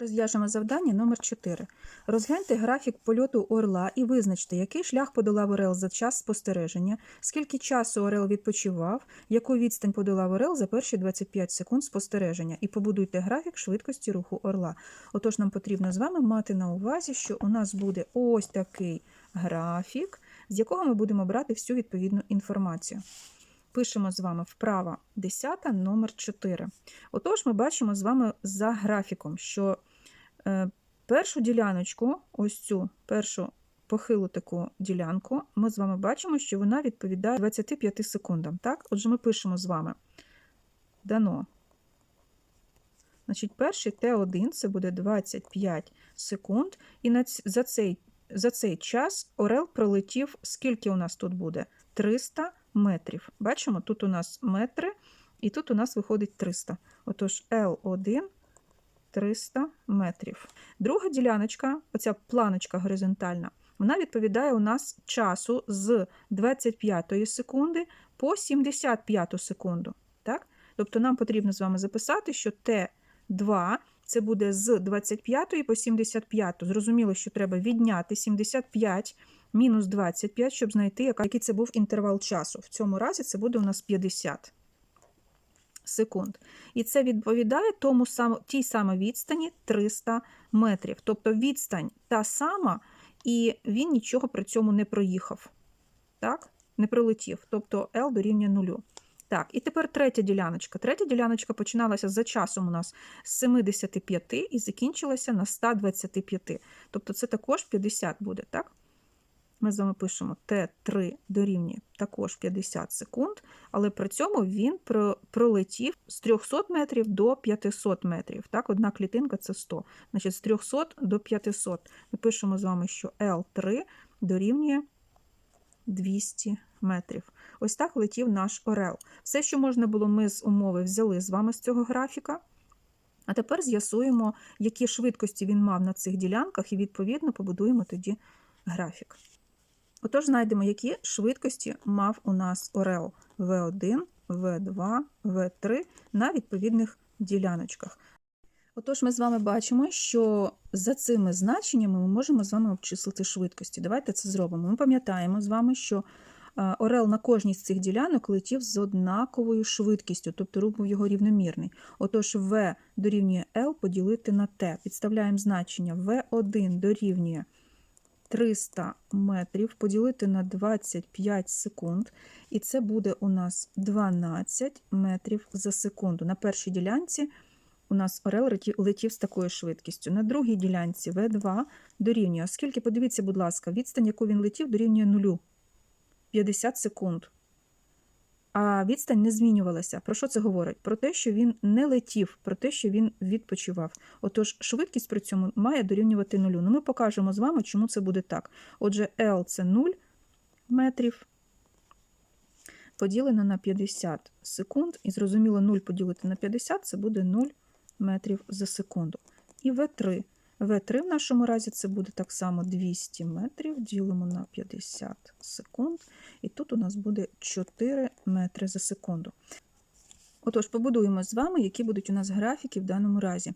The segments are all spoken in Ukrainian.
Розв'яжемо завдання номер 4. Розгляньте графік польоту орла і визначте, який шлях подолав орел за час спостереження, скільки часу орел відпочивав, яку відстань подолав орел за перші 25 секунд спостереження, і побудуйте графік швидкості руху орла. Отож, нам потрібно з вами мати на увазі, що у нас буде ось такий графік, з якого ми будемо брати всю відповідну інформацію. Пишемо з вами вправа 10, номер 4. Отож, ми бачимо з вами за графіком, що першу діляночку, ось цю першу похилу таку ділянку, ми з вами бачимо, що вона відповідає 25 секундам. Так? Отже, ми пишемо з вами дано. Значить, перший Т1 це буде 25 секунд, і за цей, за цей час Орел пролетів, скільки у нас тут буде? 300 метрів. Бачимо, тут у нас метри, і тут у нас виходить 300. Отож, L1 300 метрів. Друга діляночка, оця планочка горизонтальна, вона відповідає у нас часу з 25 секунди по 75 секунду. Так? Тобто нам потрібно з вами записати, що Т2 це буде з 25 по 75. Зрозуміло, що треба відняти 75 мінус 25, щоб знайти, який це був інтервал часу. В цьому разі це буде у нас 50 секунд. І це відповідає тому само, тій самій відстані 300 метрів. Тобто відстань та сама, і він нічого при цьому не проїхав. Так? Не пролетів. Тобто L дорівнює нулю. Так, і тепер третя діляночка. Третя діляночка починалася за часом у нас з 75 і закінчилася на 125. Тобто це також 50 буде, так? Ми з вами пишемо Т3 дорівнює також 50 секунд, але при цьому він про- пролетів з 300 метрів до 500 метрів. Так, одна клітинка це 100. Значить, з 300 до 500. Ми пишемо з вами, що L3 дорівнює 200 метрів. Ось так летів наш орел. Все, що можна було, ми з умови взяли з вами з цього графіка. А тепер з'ясуємо, які швидкості він мав на цих ділянках, і відповідно побудуємо тоді графік. Отож, знайдемо, які швидкості мав у нас орел V1, V2, V3 на відповідних діляночках. Отож, ми з вами бачимо, що за цими значеннями ми можемо з вами обчислити швидкості. Давайте це зробимо. Ми пам'ятаємо з вами, що е, орел на кожній з цих ділянок летів з однаковою швидкістю, тобто рух був його рівномірний. Отож, V дорівнює L поділити на T. Підставляємо значення V1 дорівнює 300 метрів поділити на 25 секунд, і це буде у нас 12 метрів за секунду. На першій ділянці у нас орел летів- з такою швидкістю. На другій ділянці В2 дорівнює, оскільки, подивіться, будь ласка, відстань, яку він летів, дорівнює нулю 50 секунд. А відстань не змінювалася. Про що це говорить? Про те, що він не летів, про те, що він відпочивав. Отож, швидкість при цьому має дорівнювати нулю. Ну, ми покажемо з вами, чому це буде так. Отже, L це 0 метрів поділено на 50 секунд. І зрозуміло, 0 поділити на 50 це буде 0 метрів за секунду. І V3. V3 в нашому разі це буде так само 200 метрів, ділимо на 50 секунд. І тут у нас буде 4 метри за секунду. Отож, побудуємо з вами, які будуть у нас графіки в даному разі.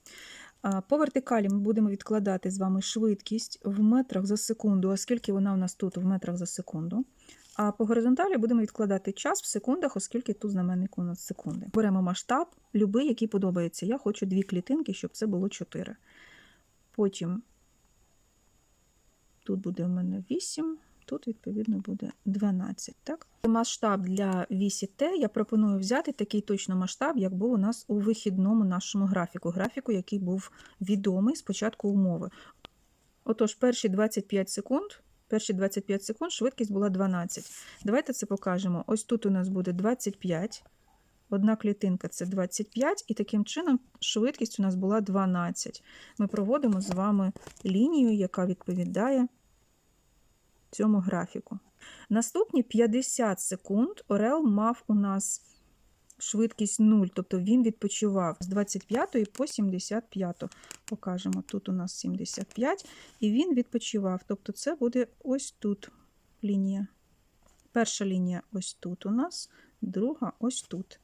По вертикалі ми будемо відкладати з вами швидкість в метрах за секунду, оскільки вона у нас тут в метрах за секунду. А по горизонталі будемо відкладати час в секундах, оскільки тут знаменник у нас секунди. Беремо масштаб, любий, який подобається. Я хочу дві клітинки, щоб це було 4. Потім тут буде у мене 8, тут, відповідно, буде 12. Так? Масштаб для вісі Т я пропоную взяти такий точно масштаб, як був у нас у вихідному нашому графіку, графіку, який був відомий з початку умови. Отож, перші 25 секунд. Перші 25 секунд швидкість була 12. Давайте це покажемо. Ось тут у нас буде 25. Одна клітинка це 25, і таким чином швидкість у нас була 12. Ми проводимо з вами лінію, яка відповідає цьому графіку. Наступні 50 секунд Орел мав у нас швидкість 0, тобто він відпочивав з 25 по 75. Покажемо, тут у нас 75, і він відпочивав. Тобто це буде ось тут лінія. Перша лінія ось тут у нас, друга ось тут.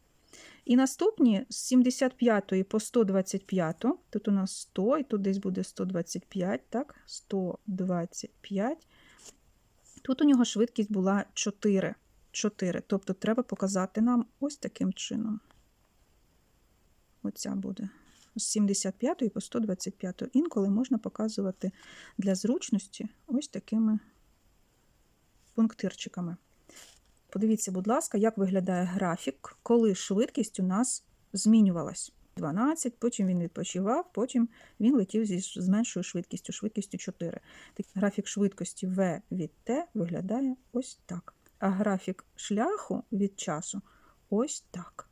І наступні з 75 по 125, тут у нас 100, і тут десь буде 125, так, 125. Тут у нього швидкість була 4. 4. Тобто треба показати нам ось таким чином. Оця буде з 75 по 125. Інколи можна показувати для зручності ось такими пунктирчиками. Подивіться, будь ласка, як виглядає графік, коли швидкість у нас змінювалась. 12, потім він відпочивав, потім він летів зі з меншою швидкістю, швидкістю 4. Так, Графік швидкості V від T виглядає ось так. А графік шляху від часу ось так.